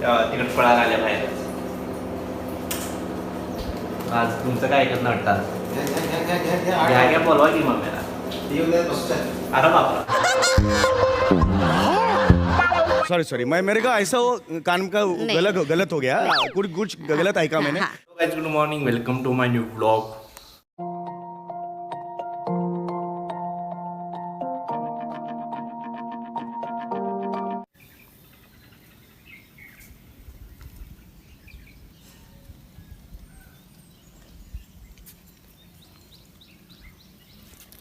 तिकडे पळायला आल्या बाहेर. आज तुमचं काय ऐकत नाही वाटतं घ्या घ्या बोलवा की मम्मीला. अरे बापरा. सॉरी सॉरी मैं मेरे का ऐसा वो कान का गलत हो गलत हो गया। कुछ कुछ गलत ऐका मैंने। Guys good morning welcome to my new blog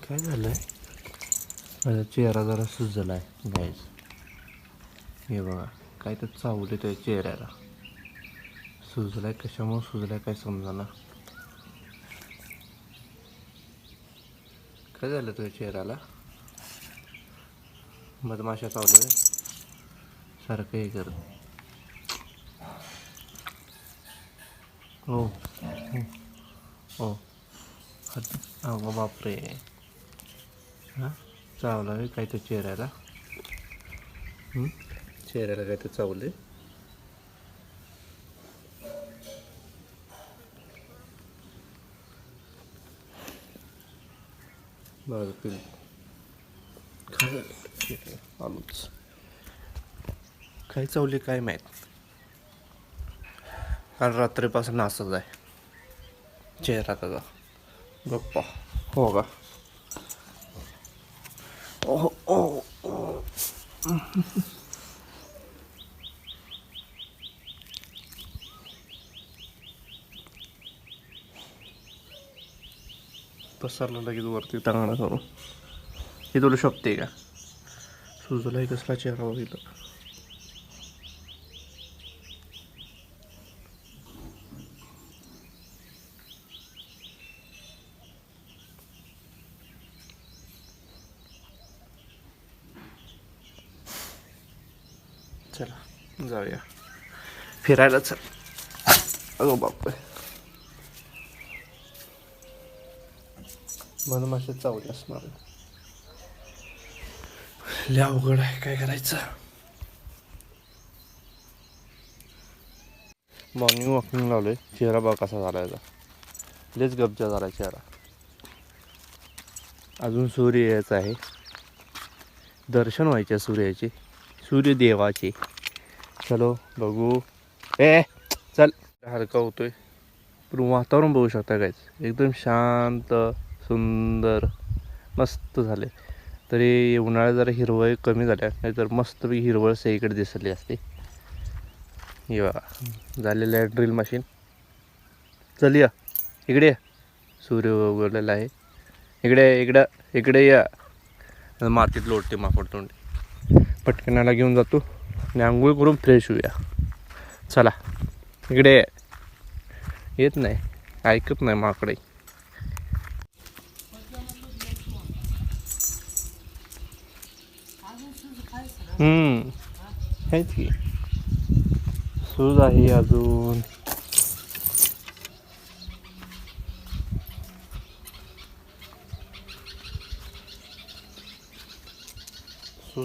काय झालं आहे माझा चेहरा जरा सुजला आहे गाईज हे बघा काय तर चावले त्या चेहऱ्याला. सुजलाय कशामुळे सुजलाय काय समजाना? काय झालं तुझ्या चेहऱ्याला? मधमाशा चावलं सारखं हे कर हो हो बापरे. हां? चावला काय त्या चेहऱ्याला. चेहऱ्याला काय तर चावले बरं पिल आलोच. काय चावले काय माहीत. काल रात्रीपासून असंच आहे. चेहरा त्याचा. गप्पा. हो का? ओ ओ ओ. पसरलं लगेच वरती टांगणं करून हे तुला शोभते का सुजलाही कसला चेहरा बघितलं चला जाऊया फिरायला चल अगो बापरे मधमाशा चावली असणार लय अवघड आहे काय करायचं मॉर्निंग वॉकिंग लावलोय चेहरा बघ कसा झाला याचा लेच गपचा झाला चेहरा अजून सूर्य यायचा आहे दर्शन व्हायचे सूर्याचे सूर्यदेवाचे. चलो बघू. ए चल. हलका होतोय. पण वातावरण बघू शकता कायच एकदम शांत सुंदर मस्त झाले तरी उन्हाळ्यात जरा हिरवळ कमी झाल्या नाहीतर मस्त हिरवळ सगळीकडे दिसली असते. हे बघा. झालेलं आहे ड्रिल मशीन चल या. इकडे या. सूर्य उगवलेला आहे. इकडे इकडं इकडे या. मातीत लोटते माकड तोंडी पटकनाला घेऊन जातो आणि आंघोळ करून फ्रेश होऊया. चला इकडे येत नाही ऐकत नाही माकडे. हम्म आहेत की. सूज आहे अजून.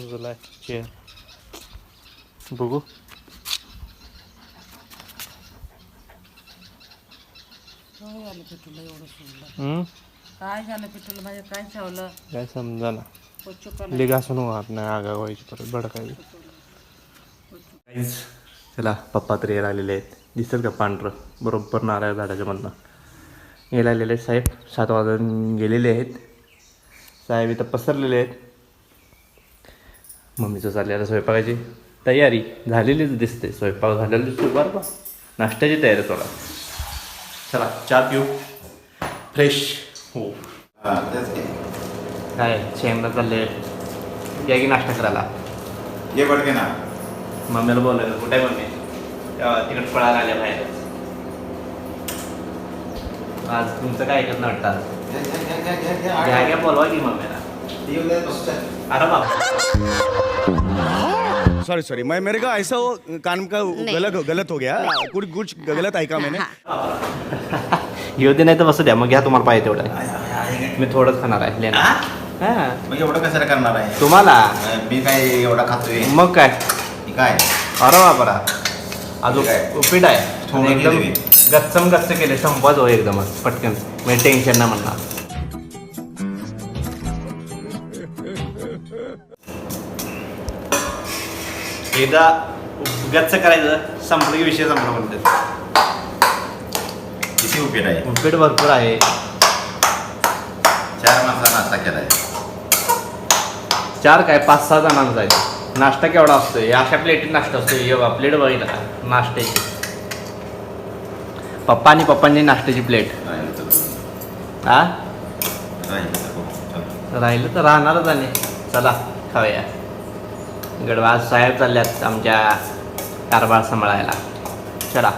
सुजलाय. चेअर बघू. काय झालं पिठूला एवढं सोडलं हम्म? काय झालं पिठूला? माझ्या काय चावलं? काय समजा ना. घासून वाहत नाही आगा व्हायची परत भडकायची. चला पप्पा तरी यायला आलेले आहेत. दिसतात का पांढरं? बरोबर नारळ झाडाच्या मधनं. यायला आलेले आहेत साहेब. सात वाजून गेलेले आहेत. साहेब इथं पसरलेले आहेत. मम्मीचं चाललेलं स्वयंपाकाची तयारी झालेलीच दिसते. स्वयंपाक झालेला दिसतो. बरं का? नाश्त्याची तयारी थोडा चला चहा पिऊ. फ्रेश हो. काय शेंगला चालले. या की नाश्ता करायला? ये पडके ना. मम्मीला बोलायला कुठे मम्मी? तिकडे पळायला आल्या बाहेर. आज तुमचं काय ऐकत नाही वाटतं घ्या घ्या बोलवा की मम्मीला. अरे बाप सॉरी सॉरी मैं मेरे का ऐसा वो कान का गलत गलत हो गया। कुछ कुछ गलत ऐका मैंने। येऊ दे नाही तर बसू द्या मग घ्या तुम्हाला पाहिजे तेवढं मी थोडंच खाणार आहे लेणं. हा? मग एवढं कशाला करणार आहे तुम्हाला? मी काय एवढा खातोय? मग काय? हे काय? अरे बापरा अजून काय? उपीट आहे. थोडं आणि एकदम केलं मी. गच्चम गच्च केले संपवाच हो एकदमच पटकन. म्हणजे टेन्शन नाही म्हणणार. एकदा गच्च करायचं संपलं की विषय संपला म्हणतात. किती उपीट आहे? उपीट भरपूर आहे. चार माणसाला नाश्ता केलाय. चार काय? पाच सहा जणांचा आहे. नाश्ता केवढा असतोय? अशा प्लेटीत नाश्ता असतोय. ये बा प्लेट बघितलं का? नाश्त्याची. पप्पा आणि पप्पांची नाश्त्याची प्लेट राहिलं तर हा राहिलं तर हो, चला. राहिलं तर राहणारच आणि. चला खाऊया. गडवाज साहेब चालल्यात आमच्या कारभार सांभाळायला. चला.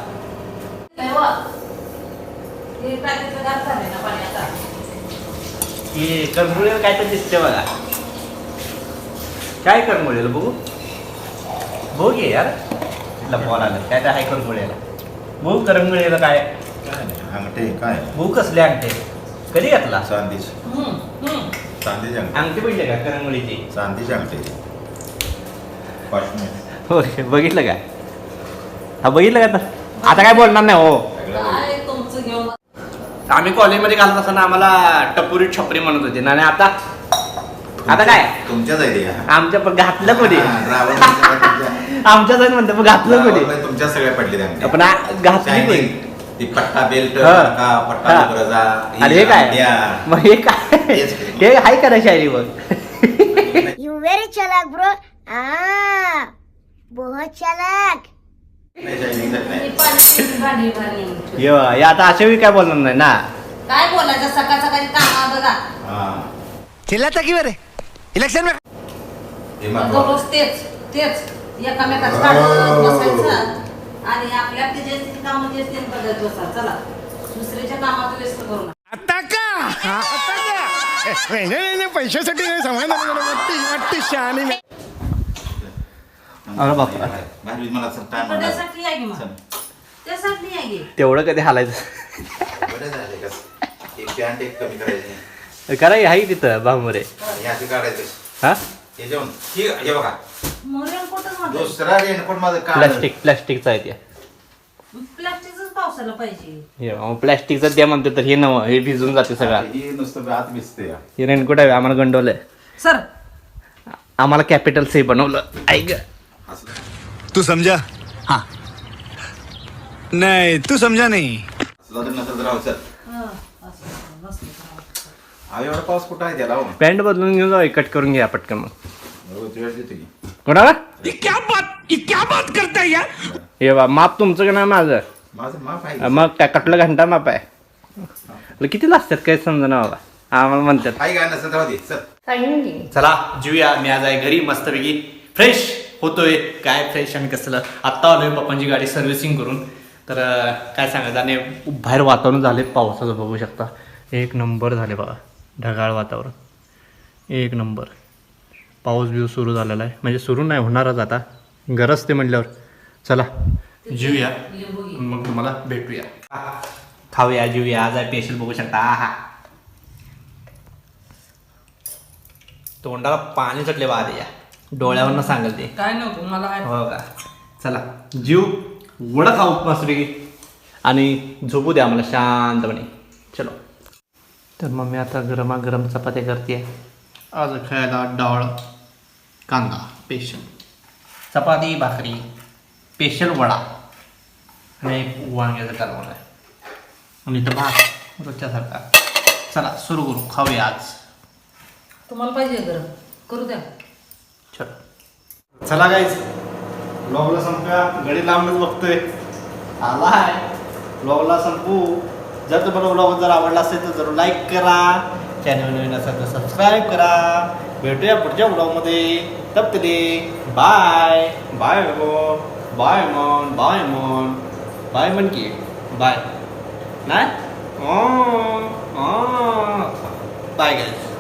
हे करमुळे काय तर दिसते बघा. काय करमुळेल बघू? बघू घे यार. तिथला बॉल आला. काय तर आहे करमुळेला. बघू करमुळेला काय? अंगठे काय? बघू कसले अंगठे? कधी घातला? चांदीच. चांदीचे अंगठे. अंगठी पडले का करंगळीची चांदीचे अंगठे. बघितलं काय? हा बघितलं का आता? आता काय बोलणार नाही हो. सगळं काय तुमचं घेऊन आम्ही कॉलेजमध्ये घालत असताना आम्हाला टपुरी छपरी म्हणत होते. ना आणि आता आता काय? तुमच्याच आहे ते? आमच्या पण घातलं कोणी हा, रावण तुमच्या. आमच्या म्हणते मग घातलं कोणी रावण तुमच्या सगळ्या पडले पण आ- घातली कोणी ती पट्टा बेल्ट हा. का पट्टा हा. अरे हे काय? मग हे काय? हेच की. हे आहे का रे शायरी मग? You very chalak, bro. बहुत चालाक. ही ये हे आता अशा वेळी काय बोलणार नाही ना. काय बोलायचं? सकाळ सकाळी काम बघा. चिल्लाता की बरे? इलेक्शन में दररोज तेच तेच. एकामेकाचं काढत बसायचं. आणि आपल्या आपली जे काम जे असतील बघत बसा. चला दुसऱ्याच्या कामात व्यस्त करू नका. आता का? हा, आता का? नाही, नाही नाही, पैशासाठी नाही समाधान वाटते वाटते शहाणी मी. अरे बापा. भारी मला असं time पण आला. त्यासाठी आहे की मग. चल. त्यासाठी आहे की. तेवढं कधी हालायचं? बरं झाले का? एक पॅन्ट एक कमी करायची. करा आहे तिथं बांबरे. हे असे काढायचे. हा? हे जेवण हे हे बघा. मोरेल कुठंच म्हणतो दुसरा रेनकोट माझं काढ प्लास्टिक प्लास्टिकचं आहे ते. प्लास्टिकच पावसाला पाहिजे. हे प्लास्टिकचं म्हणते तर हे नवं हे भिजून जाते सगळं. हे नुसतं आत भिजते हे रेनकोट आहे आम्हाला गंडवलंय. सर. आम्हाला कॅपिटल सी बनवलं. ऐक तू समझा. हाँ. नहीं तू समझा नहीं. एवढा पाऊस कुठं आहे त्याला हो? पॅन्ट बदलून घेऊन जाऊ कट करून घ्या पटकन मग. हो, कोणाला? ये क्या बात ये क्या बात करता है यार? हे बा माप तुमचं का नाही माझं? माझं माफ आहे. मग काय कटलं घंटा माप आहे. किती लागतात काय समजा ना बाबा? आम्हाला म्हणतात. काय दे चल. जीवया मी आज आहे घरी मस्तपैकी. फ्रेश होतोय काय फ्रेश आणि कसलं? आत्ता आलोय पप्पांची गाडी सर्व्हिसिंग करून. तर काय सांगायचं? आणि बाहेर वातावरण झाले पावसाचं बघू शकता. एक नंबर झाले बघा ढगाळ वातावरण. एक नंबर. पाऊस बिऊस सुरू झालेला आहे. म्हणजे सुरू नाही होणारच आता. गरज ते म्हटल्यावर. चला जीवया मग तुम्हाला भेटूया. खाऊया जीवया आज आहे पेशल बघू शकता. हा तोंडाला पाणी चटले बाद या. डोळ्यावरनं सांगेल ते. काय नको मला आहे. हो का? चला जीव वडा खाऊ मस्तपैकी आणि झोपू द्या मला शांतपणे. चलो. तर मग मी आता गरमागरम चपात्या करते आज खायला डाळ कांदा पेशल चपाती भाकरी पेशल वडा. आणि एक वांग्याचं कालवण आहे. आणि इथं भात रोजच्यासारखा चला सुरू करू. खाऊया आज. तुम्हाला पाहिजे गरम. करू द्या. चलो. चला गाईस ब्लॉगला संपूया गडी लांबच बघतोय. आलाय. ब्लॉगला संपू. जर तुम्हाला ब्लॉग जर आवडला असेल तर जरूर लाईक करा. चॅनल नवीन असेल तर सबस्क्राईब करा. भेटूया पुढच्या ब्लॉगमध्ये तब तरी बाय बाय मॉन बाय मन बाय मन बाय म्हण की बाय नाही बाय गाईज